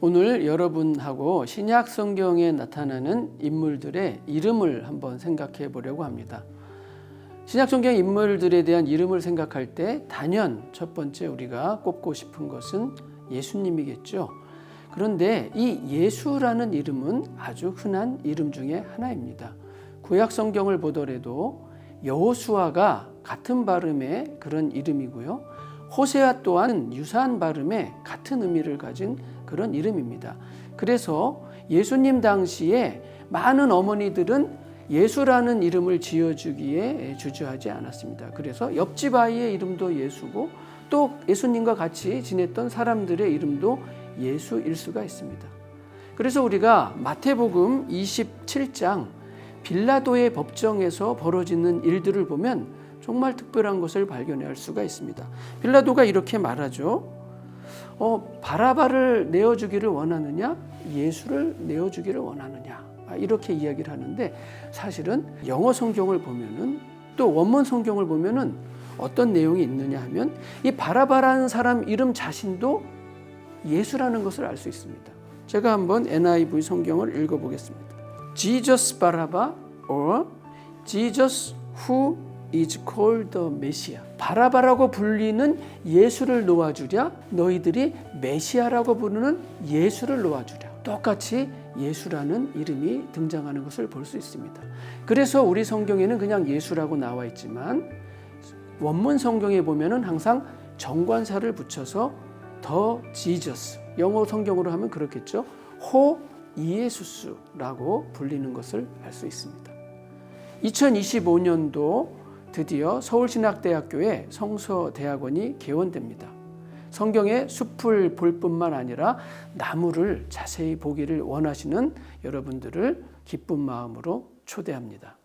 오늘 여러분하고 신약 성경에 나타나는 인물들의 이름을 한번 생각해 보려고 합니다. 신약 성경 인물들에 대한 이름을 생각할 때 단연 첫 번째 우리가 꼽고 싶은 것은 예수님이겠죠. 그런데 이 예수라는 이름은 아주 흔한 이름 중에 하나입니다. 구약 성경을 보더라도 여호수아가 같은 발음의 그런 이름이고요. 호세아 또한 유사한 발음의 같은 의미를 가진 그런 이름입니다. 그래서 예수님 당시에 많은 어머니들은 예수라는 이름을 지어주기에 주저하지 않았습니다. 그래서 옆집 아이의 이름도 예수고 또 예수님과 같이 지냈던 사람들의 이름도 예수일 수가 있습니다. 그래서 우리가 마태복음 27장 빌라도의 법정에서 벌어지는 일들을 보면 정말 특별한 것을 발견할 수가 있습니다. 빌라도가 이렇게 말하죠. 어, 바라바를 내어주기를 원하느냐, 예수를 내어주기를 원하느냐 아, 이렇게 이야기를 하는데 사실은 영어 성경을 보면은 또 원문 성경을 보면은 어떤 내용이 있느냐 하면 이 바라바라는 사람 이름 자신도 예수라는 것을 알 수 있습니다. 제가 한번 NIV 성경을 읽어보겠습니다. Jesus 바라바 or Jesus who is called the Messiah. 바라바라고 불리는 예수를 놓아주랴 너희들이 메시아라고 부르는 예수를 놓아주랴. 똑같이 예수라는 이름이 등장하는 것을 볼 수 있습니다. 그래서 우리 성경에는 그냥 예수라고 나와 있지만 원문 성경에 보면은 항상 정관사를 붙여서 더 지저스 영어 성경으로 하면 그렇겠죠. 호 이에수스라고 불리는 것을 알 수 있습니다. 2025년도 드디어 서울신학대학교에 성서대학원이 개원됩니다. 성경의 숲을 볼 뿐만 아니라 나무를 자세히 보기를 원하시는 여러분들을 기쁜 마음으로 초대합니다.